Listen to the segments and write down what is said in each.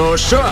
Ну що,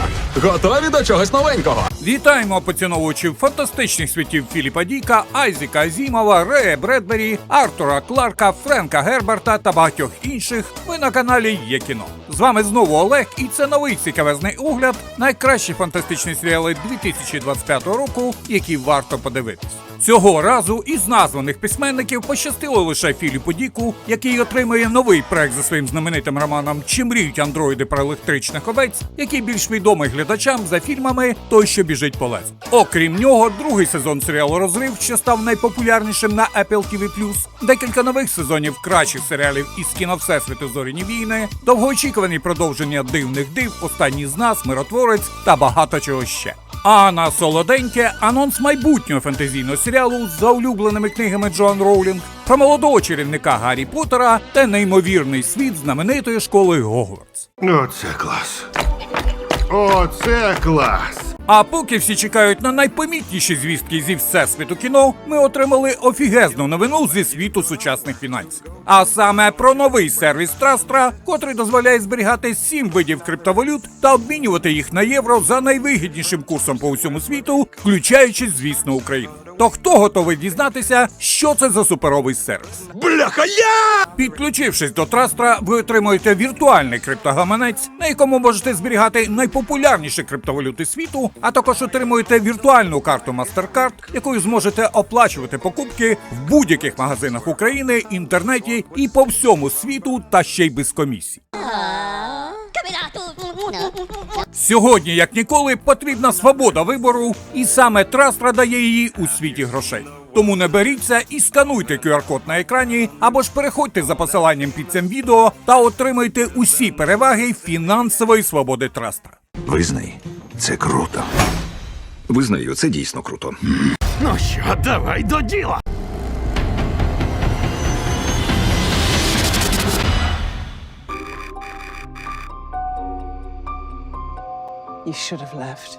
готові до чогось новенького? Вітаємо поціновувачів фантастичних світів Філіпа Діка, Айзека Азімова, Рея Бредбері, Артура Кларка, Френка Герберта та багатьох інших. Ви на каналі Є кіно. З вами знову Олег, і це новий цікавезний огляд найкращі фантастичні серіали 2025 року, які варто подивитись. Цього разу із названих письменників пощастило лише Філіпу Діку, який отримує новий проект за своїм знаменитим романом Чи мріють андроїди про електричних овець, який більш відомий глядачам за фільмами Той, що біжить по лесу. Окрім нього, другий сезон серіалу Розрив, що став найпопулярнішим на Apple TV+, декілька нових сезонів кращих серіалів із кіно Всесвіту Зоряні війни, довгоочікувані продовження дивних див, останній з нас, миротворець та багато чого ще. А на солоденьке анонс майбутнього фентезійного серіалу за улюбленими книгами Джоан Роулінг про молодого чарівника Гаррі Поттера та неймовірний світ знаменитої школи Гогвартс. Оце клас. Оце клас. А поки всі чекають на найпомітніші звістки зі всесвіту кіно, ми отримали офігезну новину зі світу сучасних фінансів. А саме про новий сервіс Трастра, котрий дозволяє зберігати сім видів криптовалют та обмінювати їх на євро за найвигіднішим курсом по усьому світу, включаючи, звісно, Україну. То хто готовий дізнатися, що це за суперовий сервіс? Бляха я! Підключившись до трастра, ви отримуєте віртуальний криптогаманець, на якому можете зберігати найпопулярніші криптовалюти світу, а також отримуєте віртуальну карту MasterCard, якою зможете оплачувати покупки в будь-яких магазинах України, інтернеті і по всьому світу, та ще й без комісій. Камінату! Сьогодні, як ніколи, потрібна свобода вибору, і саме Трастра дає її у світі грошей. Тому не беріться і скануйте QR-код на екрані, або ж переходьте за посиланням під цим відео та отримуйте усі переваги фінансової свободи Трастра. Визнай, це круто. Визнаю, це дійсно круто. Ну що, давай до діла. You should.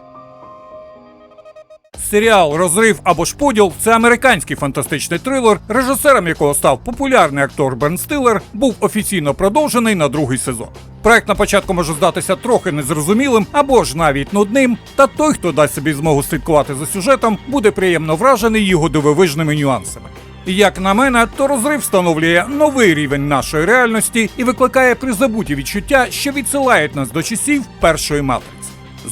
Серіал Розрив або ж поділ це американський фантастичний трилер, режисером якого став популярний актор Бен Стиллер, був офіційно продовжений на другий сезон. Проект на початку може здатися трохи незрозумілим або ж навіть нудним, та той, хто дасть собі змогу слідкувати за сюжетом, буде приємно вражений його дивовижними нюансами. Як на мене, то розрив встановлює новий рівень нашої реальності і викликає призабуті відчуття, що відсилають нас до часів першої матриці.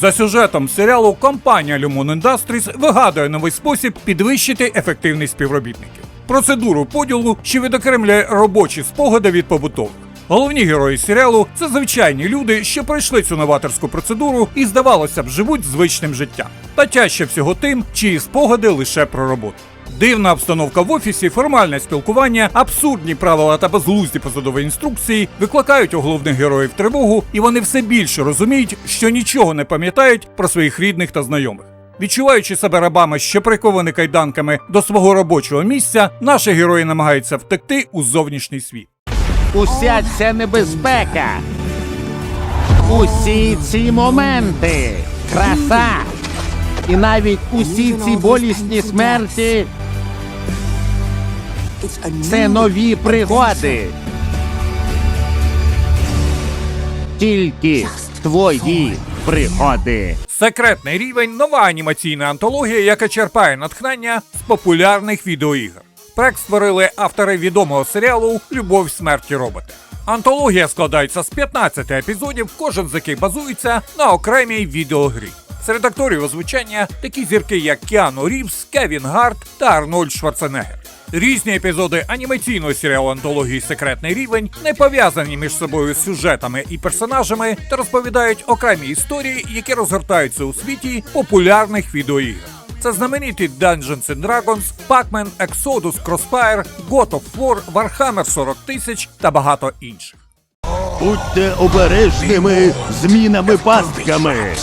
За сюжетом серіалу компанія Lumon Industries вигадує новий спосіб підвищити ефективність співробітників. Процедуру поділу, що відокремлює робочі спогади від побутових. Головні герої серіалу це звичайні люди, що пройшли цю новаторську процедуру і, здавалося б, живуть звичним життям. Та тяжче всього тим, чиї спогади лише про роботу. Дивна обстановка в офісі, формальне спілкування, абсурдні правила та безглузді посадові інструкції викликають у головних героїв тривогу, і вони все більше розуміють, що нічого не пам'ятають про своїх рідних та знайомих. Відчуваючи себе рабами, що приковані кайданками до свого робочого місця, наші герої намагаються втекти у зовнішній світ. Уся ця небезпека. Усі ці моменти. Краса. І навіть усі ці болісні смерті це нові пригоди. Тільки твої пригоди. Секретний рівень нова анімаційна антологія, яка черпає натхнення з популярних відеоігр. Проект створили автори відомого серіалу Любов, смерть і роботи. Антологія складається з 15 епізодів, кожен з яких базується на окремій відеогрі. Серед акторів озвучання такі зірки, як Кіану Рівс, Кевін Гарт та Арнольд Шварценеггер. Різні епізоди анімаційного серіалу антології Секретний рівень не пов'язані між собою сюжетами і персонажами та розповідають окремі історії, які розгортаються у світі популярних відеоігр. Це знамениті Dungeons and Dragons, Pac-Man, Exodus, Crossfire, God of War, Warhammer 40 тисяч та багато інших. Будьте обережними змінами пастками.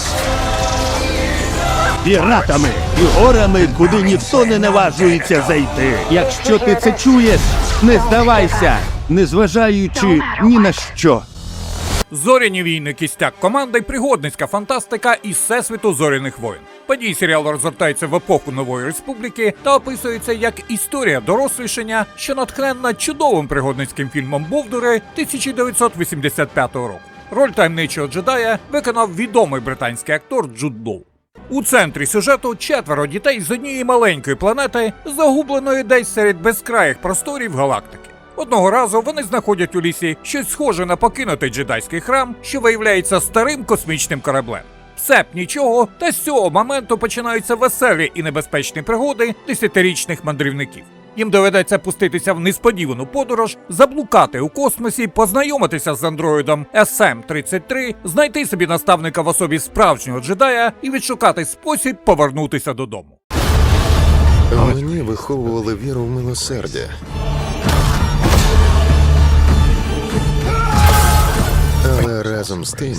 Піратами і горами, куди ніхто не наважується зайти. Якщо ти це чуєш, не здавайся, незважаючи ні на що. Зоряні війни кістяк команди, пригодницька фантастика із всесвіту зоряних воїн. Події серіалу розгортаються в епоху нової республіки та описуються як історія дорослішання, що натхненна чудовим пригодницьким фільмом Бовдури 1985 року. Роль таємничого джедая виконав відомий британський актор Джуд Лоу. У центрі сюжету четверо дітей з однієї маленької планети, загубленої десь серед безкраїх просторів галактики. Одного разу вони знаходять у лісі щось схоже на покинутий джедайський храм, що виявляється старим космічним кораблем. Все б нічого, та з цього моменту починаються веселі і небезпечні пригоди десятирічних мандрівників. Їм доведеться пуститися в несподівану подорож, заблукати у космосі, познайомитися з андроїдом SM-33, знайти собі наставника в особі справжнього джедая і відшукати спосіб повернутися додому. Мені виховували віру в милосердя. Але разом з тим.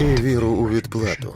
І віру у відплату.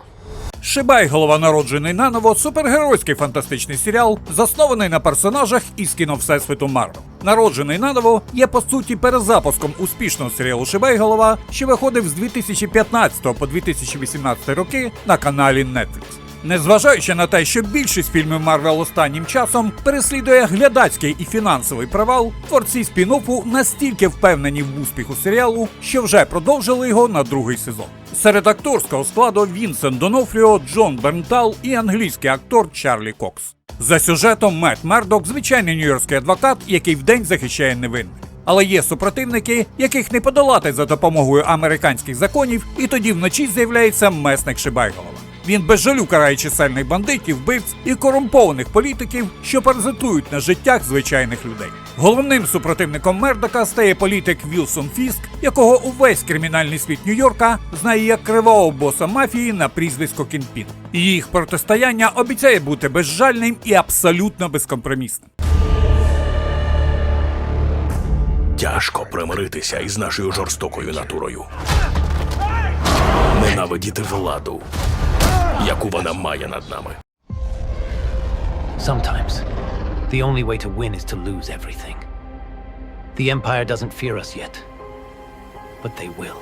Шибай, голова народжений наново, супергеройський фантастичний серіал, заснований на персонажах із кіно Всесвіту Марвел. Народжений наново є по суті перезапуском успішного серіалу Шибай голова, що виходив з 2015 по 2018 роки на каналі Netflix. Незважаючи на те, що більшість фільмів Марвел останнім часом переслідує глядацький і фінансовий провал, творці спін-оффу настільки впевнені в успіху серіалу, що вже продовжили його на другий сезон. Серед акторського складу Вінсент Донофріо, Джон Бернтал і англійський актор Чарлі Кокс. За сюжетом Мет Мердок звичайний нью-йоркський адвокат, який вдень захищає невинних. Але є супротивники, яких не подолати за допомогою американських законів, і тоді вночі з'являється месник Шибайголова. Він без жалю карає чисельних бандитів, вбивць і корумпованих політиків, що паразитують на життях звичайних людей. Головним супротивником Мердока стає політик Вілсон Фіск, якого увесь кримінальний світ Нью-Йорка знає як кривого боса мафії на прізвисько Кінпін. Їх протистояння обіцяє бути безжальним і абсолютно безкомпромісним. Тяжко примиритися із нашою жорстокою натурою. Ненавидіти владу, яку вона має над нами. Sometimes, the only way to win is to lose everything. The Empire doesn't fear us yet, but they will.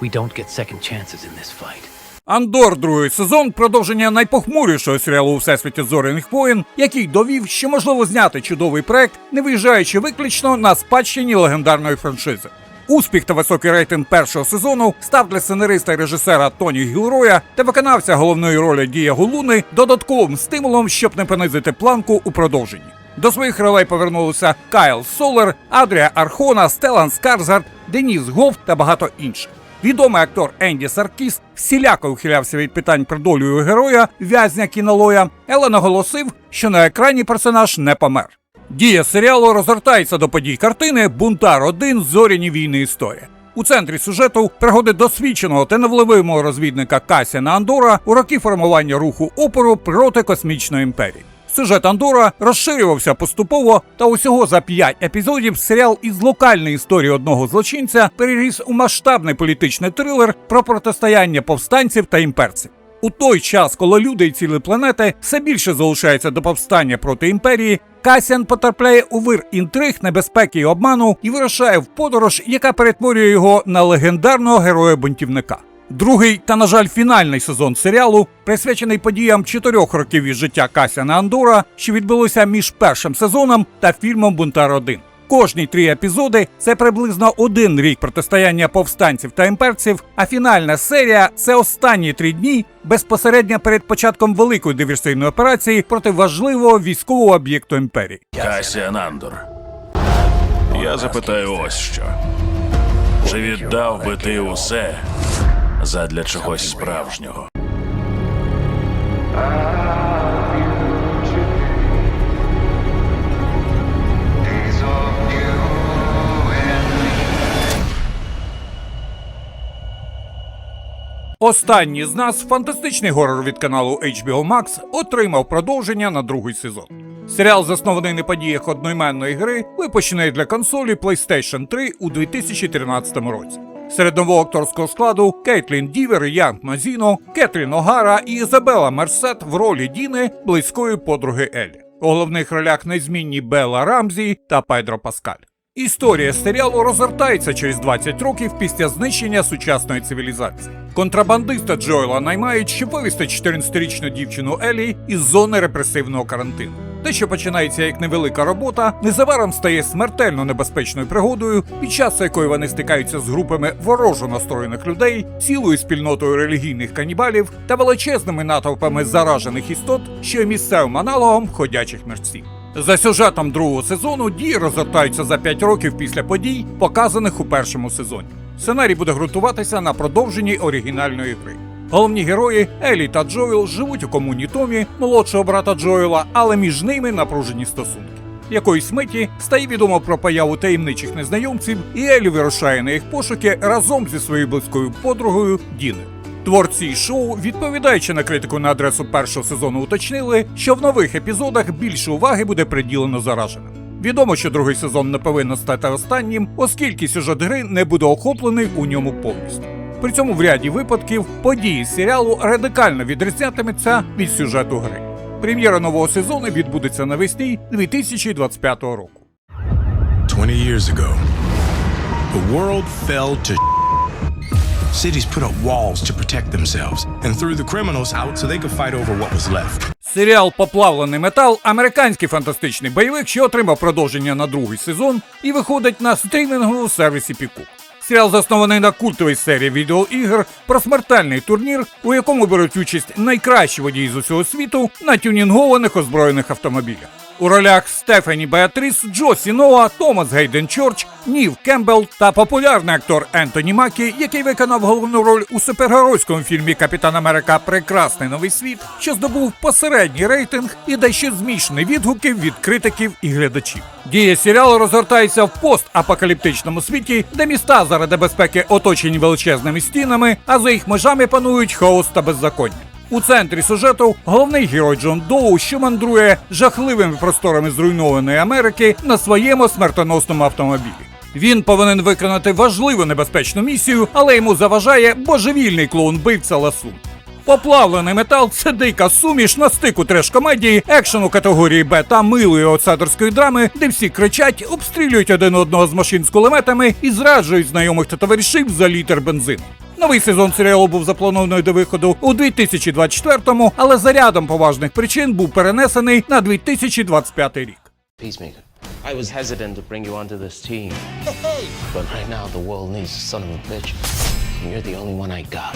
We don't get second chances in this fight. Андор, другий сезон, продовження найпохмурішого серіалу у всесвіті зоряних воїн, який довів, що можливо зняти чудовий проект, не виїжджаючи виключно на спадщині легендарної франшизи. Успіх та високий рейтинг першого сезону став для сценариста і режисера Тоні Гілроя та виконавця головної ролі Дієго Луни додатковим стимулом, щоб не понизити планку у продовженні. До своїх ролей повернулися Кайл Солер, Адрія Архона, Стелан Скарзард, Деніс Гоф та багато інших. Відомий актор Енді Саркіс всіляко ухилявся від питань про долю героя, в'язня кінолоя, але наголосив, що на екрані персонаж не помер. Дія серіалу розгортається до подій картини Бунтар 1 Зоряні війни історія. У центрі сюжету пригоди досвідченого та невливимого розвідника Касіна Андора у роки формування руху опору проти космічної імперії. Сюжет Андора розширювався поступово, та усього за п'ять епізодів серіал із локальної історії одного злочинця переріс у масштабний політичний трилер про протистояння повстанців та імперців. У той час, коли люди і цілі планети все більше залишаються до повстання проти імперії, Касіан потрапляє у вир інтриг, небезпеки і обману і вирушає в подорож, яка перетворює його на легендарного героя-бунтівника. Другий та, на жаль, фінальний сезон серіалу присвячений подіям чотирьох років із життя Касіана Андора, що відбулося між першим сезоном та фільмом Бунтар 1 Кожні три епізоди це приблизно один рік протистояння повстанців та імперців. А фінальна серія це останні три дні безпосередньо перед початком великої диверсійної операції проти важливого військового об'єкту імперії. Касіан Андор. Я запитаю ось що. Чи віддав би ти усе задля чогось справжнього? Останній з нас, фантастичний горор від каналу HBO Max, отримав продовження на другий сезон. Серіал заснований на подіях одноіменної гри, випущеної для консолі PlayStation 3 у 2013 році. Серед нового акторського складу Кейтлін Дівер, Янг Мазіно, Кетрін Огара і Ізабела Мерсет в ролі Діни близької подруги Елі. У головних ролях незмінні Белла Рамзі та Педро Паскаль. Історія серіалу розгортається через 20 років після знищення сучасної цивілізації. Контрабандиста Джоела наймають, щоб вивезти 14-річну дівчину Елі із зони репресивного карантину. Те, що починається як невелика робота, незабаром стає смертельно небезпечною пригодою, під час якої вони стикаються з групами ворожо настроєних людей, цілою спільнотою релігійних канібалів та величезними натовпами заражених істот, що є місцевим аналогом ходячих мерців. За сюжетом другого сезону дії розгортаються за 5 років після подій, показаних у першому сезоні. Сценарій буде ґрунтуватися на продовженні оригінальної гри. Головні герої Елі та Джоел живуть у комуні Томі, молодшого брата Джоела, але між ними напружені стосунки. Якоїсь миті стає відомо про появу таємничих незнайомців, і Елі вирушає на їх пошуки разом зі своєю близькою подругою Діною. Творці шоу, відповідаючи на критику на адресу першого сезону, уточнили, що в нових епізодах більше уваги буде приділено зараженим. Відомо, що другий сезон не повинен стати останнім, оскільки сюжет гри не буде охоплений у ньому повністю. При цьому в ряді випадків події серіалу радикально відрізнятиметься від сюжету гри. Прем'єра нового сезону відбудеться навесні 2025 року. 20 years ago, the world fell to cities put up walls to protect themselves and threw the criminals out so they could fight over what was left. Серіал Поплавлений метал американський фантастичний бойовик, що отримав продовження на другий сезон і виходить на стрімінговому сервісі Пікук. Серіал заснований на культовій серії відеоігр про смертельний турнір, у якому беруть участь найкращі водії з усього світу на тюнінгованих озброєних автомобілях. У ролях Стефані Беатріс, Джо Сіноа, Томас Гейден Чорч, Нів Кембл та популярний актор Ентоні Макі, який виконав головну роль у супергеройському фільмі Капітан Америка Прекрасний новий світ, що здобув посередній рейтинг і дещо змішані відгуки від критиків і глядачів. Дія серіалу розгортається в постапокаліптичному світі, де міста заради безпеки оточені величезними стінами, а за їх межами панують хаос та беззаконня. У центрі сюжету головний герой Джон Доу, що мандрує жахливими просторами зруйнованої Америки на своєму смертоносному автомобілі. Він повинен виконати важливу небезпечну місію, але йому заважає божевільний клоун-бивця Ласун. Поплавлений метал це дика суміш на стику треш-комедії, екшену категорії Б та милої оцеторської драми, де всі кричать, обстрілюють один одного з машин з кулеметами і зраджують знайомих та товаришів за літр бензину. Новий сезон серіалу був запланований до виходу у 2024-му, але за рядом поважних причин був перенесений на 2025 рік. Peacemaker. I was hesitant to bring you onto this team. But right now, the world needs a son of a bitch. And you're the only one I got.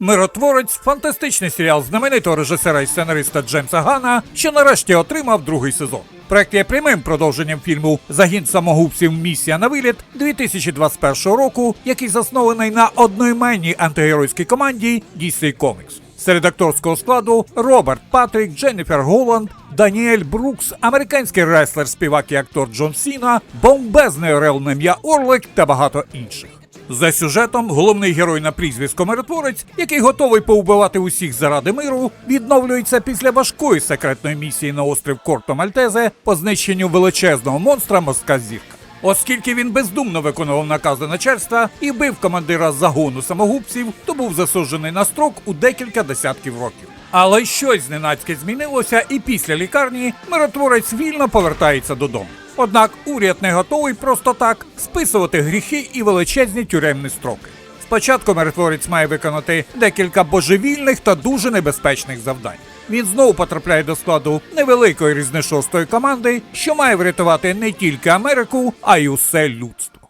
Миротворець фантастичний серіал знаменитого режисера і сценариста Джеймса Гана, що нарешті отримав другий сезон. Проект є прямим продовженням фільму Загін самогубців Місія на виліт 2021 року, який заснований на одноіменній антигеройській команді DC Comics. Серед акторського складу Роберт Патрік, Дженніфер Голланд, Даніель Брукс, американський реслер, співак і актор Джон Сіна, бомбезний орел ім'я Орлик та багато інших. За сюжетом головний герой на прізвисько миротворець, який готовий повбивати усіх заради миру, відновлюється після важкої секретної місії на острів Корто Мальтезе по знищенню величезного монстра морська зірка. Оскільки він бездумно виконував накази начальства і бив командира загону самогубців, то був засуджений на строк у декілька десятків років. Але щось зненацьке змінилося, і після лікарні миротворець вільно повертається додому. Однак уряд не готовий просто так списувати гріхи і величезні тюремні строки. Спочатку миротворець має виконати декілька божевільних та дуже небезпечних завдань. Він знову потрапляє до складу невеликої різношостої команди, що має врятувати не тільки Америку, а й усе людство.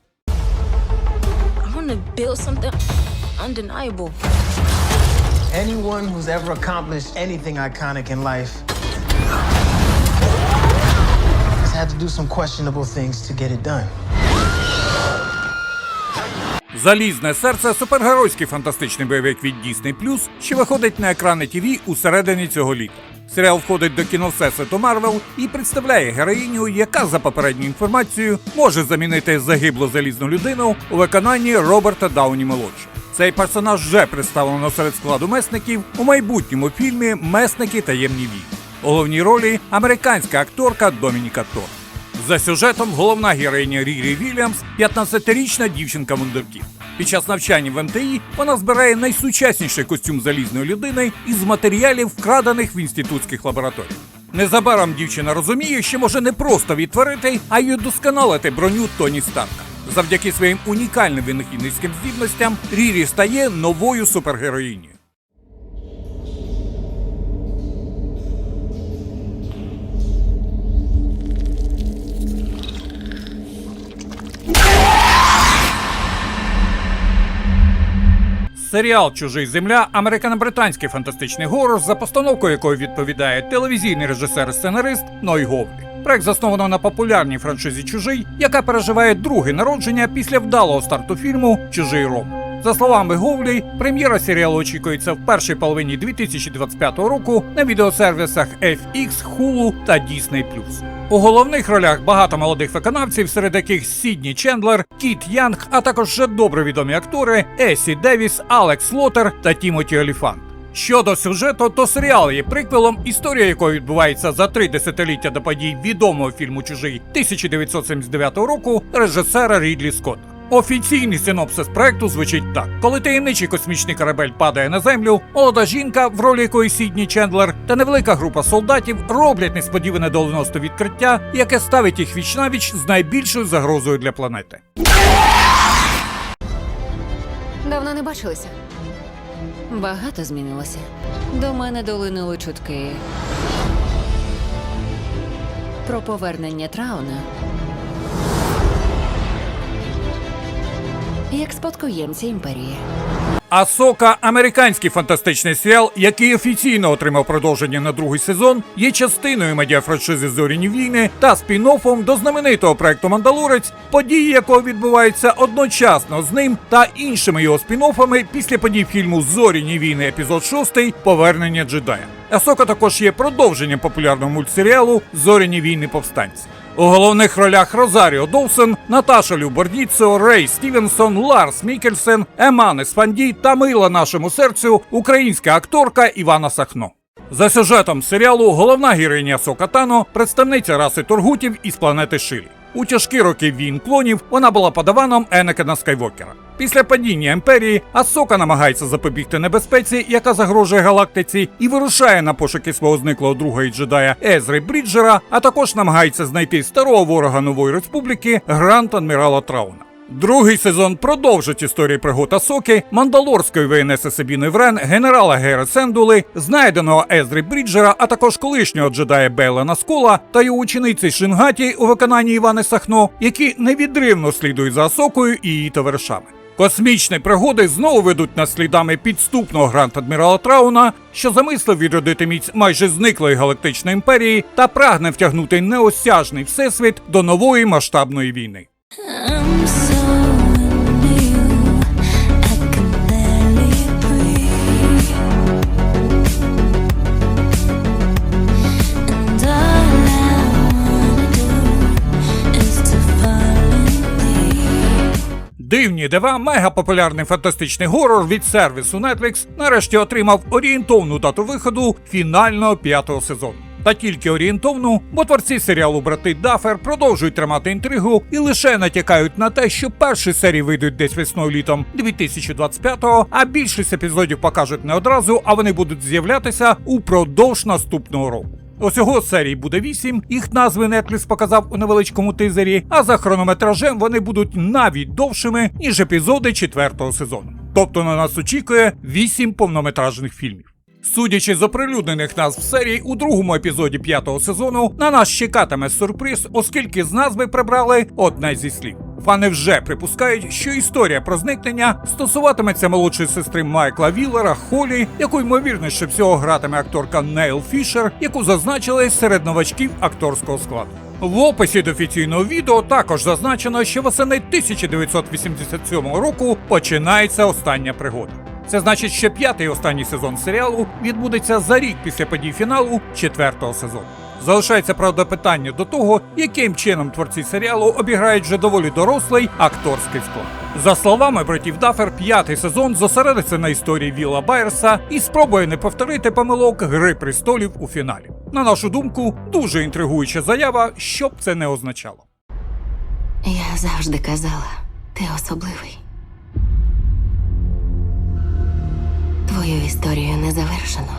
Anyone who's ever accomplished anything iconic in life had to do some questionable things to get it done. Залізне серце супергеройський фантастичний бойовик від Disney+, що виходить на екрани ТВ у середині цього літа. Серіал входить до кіновсесвіту Марвел і представляє героїню, яка за попередньою інформацією може замінити загиблу залізну людину у виконанні Роберта Дауні молодшого. Цей персонаж вже представлено серед складу месників у майбутньому фільмі Месники таємні війни. У головній ролі американська акторка Домініка Тор. За сюжетом головна героїня Рірі Вільямс 15-річна дівчинка вундерків. Під час навчання в МТІ вона збирає найсучасніший костюм залізної людини із матеріалів, вкрадених в інститутських лабораторіях. Незабаром дівчина розуміє, що може не просто відтворити, а й удосконалити броню Тоні Старка. Завдяки своїм унікальним винахідницьким здібностям Рірі стає новою супергероїнею. Серіал Чужий земля американо-британський фантастичний горор, за постановкою якої відповідає телевізійний режисер-сценарист Ной Говлі. Проект засновано на популярній франшизі Чужий, яка переживає друге народження після вдалого старту фільму Чужий ром. За словами Говлі, прем'єра серіалу очікується в першій половині 2025 року на відеосервісах FX, Hulu та Disney+. У головних ролях багато молодих виконавців, серед яких Сідні Чендлер, Кіт Янг, а також вже добре відомі актори Есі Девіс, Алекс Лотер та Тімоті Оліфант. Щодо сюжету, то серіал є приквелом, історія якої відбувається за три десятиліття до подій відомого фільму Чужий 1979 року режисера Рідлі Скотта. Офіційний синопсис проекту звучить так: коли таємничий космічний корабель падає на землю, молода жінка, в ролі якої Сідні Чендлер, та невелика група солдатів роблять несподіване доленосне відкриття, яке ставить їх віч-навіч з найбільшою загрозою для планети. Давно не бачилися. Багато змінилося. До мене долинули чутки. Про повернення Трауна. Як спадкоємця імперії. Асока американський фантастичний серіал, який офіційно отримав продовження на другий сезон, є частиною медіафраншизи Зоряні війни та спін-оффом до знаменитого проекту Мандалорець, події якого відбуваються одночасно з ним та іншими його спін-оффами після подій фільму Зоряні війни епізод 6 Повернення джедая. Асока також є продовженням популярного мультсеріалу Зоряні війни повстанці. У головних ролях Розаріо Доусон, Наташа Любордіцо, Рей Стівенсон, Ларс Мікельсен, Емане Спанді та мила нашому серцю українська акторка Івана Сахно. За сюжетом серіалу головна героїня Сока Тано – представниця раси Торгутів із планети Шилі. У тяжкі роки війн клонів вона була подаваном Енекена Скайвокера. Після падіння імперії Асока намагається запобігти небезпеці, яка загрожує галактиці, і вирушає на пошуки свого зниклого друга і джедая Езри Бріджера, а також намагається знайти старого ворога нової республіки Грант Адмірала Трауна. Другий сезон продовжить історії пригод Асоки, мандалорської воєнеси Сабіни Врен, генерала Гера Сендули, знайденого Езри Бріджера, а також колишнього джедая Бейла Наскола та його учениці Шингаті у виконанні Івани Сахно, які невідривно слідують за Асокою і її товаришами. Космічні пригоди знову ведуть нас слідами підступного грант адмірала Трауна, що замислив відродити міць майже зниклої галактичної імперії та прагне втягнути неосяжний всесвіт до нової масштабної війни. Дивні дива, мегапопулярний фантастичний горор від сервісу Netflix нарешті отримав орієнтовну дату виходу фінального п'ятого сезону. Та тільки орієнтовну, бо творці серіалу Брати Дафер продовжують тримати інтригу і лише натякають на те, що перші серії вийдуть десь весною літом 2025-го, а більшість епізодів покажуть не одразу, а вони будуть з'являтися упродовж наступного року. Усього серій буде вісім, їх назви Netflix показав у невеличкому тизері, а за хронометражем вони будуть навіть довшими, ніж епізоди четвертого сезону. Тобто на нас очікує вісім повнометражних фільмів. Судячи з оприлюднених назв серій, у другому епізоді п'ятого сезону на нас чекатиме сюрприз, оскільки з назви прибрали одне зі слів. Фани вже припускають, що історія про зникнення стосуватиметься молодшої сестри Майкла Віллера Холі, яку ймовірніше всього гратиме акторка Нейл Фішер, яку зазначили серед новачків акторського складу. В описі до офіційного відео також зазначено, що восени 1987 року починається остання пригода. Це значить, що п'ятий останній сезон серіалу відбудеться за рік після подій фіналу четвертого сезону. Залишається правда питання до того, яким чином творці серіалу обіграють вже доволі дорослий акторський склад. За словами братів Дафер, п'ятий сезон зосередиться на історії Вілла Байерса і спробує не повторити помилок Гри престолів у фіналі. На нашу думку, дуже інтригуюча заява, що б це не означало. Я завжди казала, ти особливий. Твою історію не завершено.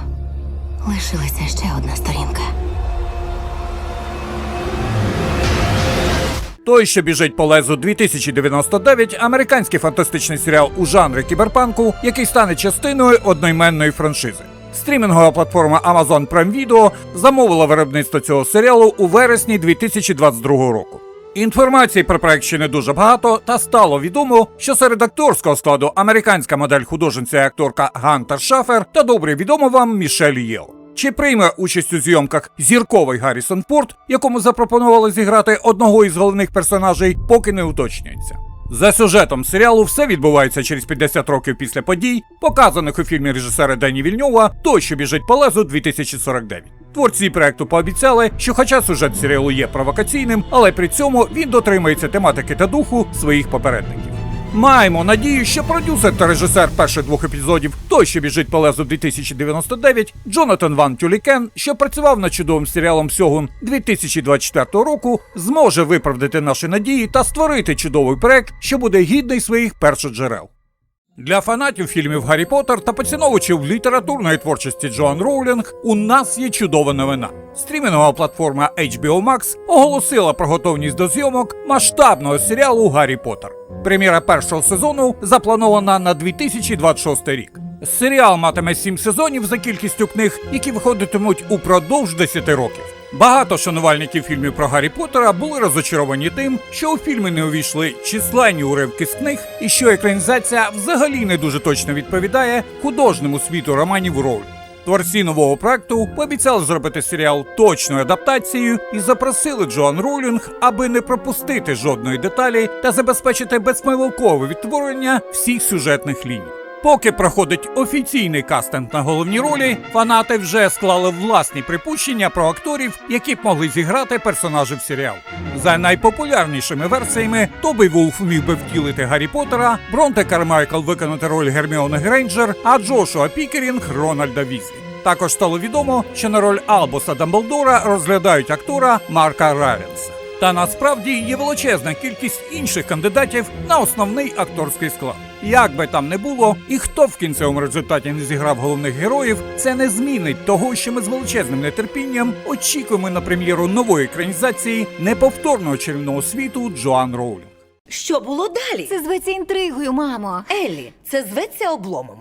Лишилася ще одна сторінка. Той, що біжить по лезу 2099, американський фантастичний серіал у жанрі кіберпанку, який стане частиною одноіменної франшизи. Стрімінгова платформа Amazon Prime Video замовила виробництво цього серіалу у вересні 2022 року. Інформації про проект ще не дуже багато, та стало відомо, що серед акторського складу американська модель художниця і акторка Гантер Шафер та добре відомо вам Мішель Єл. Чи прийме участь у зйомках зірковий Гаррісон Порт, якому запропонували зіграти одного із головних персонажей, поки не уточнюється. За сюжетом серіалу все відбувається через 50 років після подій, показаних у фільмі режисера Дені Вільньова «Той, що біжить по лезу 2049. Творці проекту пообіцяли, що хоча сюжет серіалу є провокаційним, але при цьому він дотримується тематики та духу своїх попередників. Маємо надію, що продюсер та режисер перших двох епізодів той, що біжить по лезу 2099, Джонатан Ван Тюлікен, що працював над чудовим серіалом Сьогун 2024 року, зможе виправдати наші надії та створити чудовий проект, що буде гідний своїх першоджерел. Для фанатів фільмів Гаррі Поттер та поціновувачів літературної творчості Джоан Роулінг у нас є чудова новина. Стрімінгова платформа HBO Max оголосила про готовність до зйомок масштабного серіалу Гаррі Поттер. Прем'єра першого сезону запланована на 2026 рік. Серіал матиме сім сезонів за кількістю книг, які виходитимуть упродовж 10 років. Багато шанувальників фільмів про Гаррі Поттера були розочаровані тим, що у фільми не увійшли численні уривки з книг, і що екранізація взагалі не дуже точно відповідає художньому світу романів Роулінг. Творці нового проекту пообіцяли зробити серіал точною адаптацією і запросили Джоан Роулінг, аби не пропустити жодної деталі та забезпечити безпомилкове відтворення всіх сюжетних ліній. Поки проходить офіційний кастинг на головні ролі, фанати вже склали власні припущення про акторів, які б могли зіграти персонажів серіалу. За найпопулярнішими версіями, Тобі Вулф міг би втілити Гаррі Поттера, Бронте Кармайкл виконати роль Герміони Грейнджер, а Джошуа Пікерінг Рональда Візлі. Також стало відомо, що на роль Албуса Дамблдора розглядають актора Марка Равенса. Та насправді є величезна кількість інших кандидатів на основний акторський склад. Як би там не було, і хто в кінцевому результаті не зіграв головних героїв, це не змінить того, що ми з величезним нетерпінням очікуємо на прем'єру нової екранізації неповторного чарівного світу Джоан Роулінг. Що було далі? Це зветься інтригою, мамо. Еллі, це зветься обломом.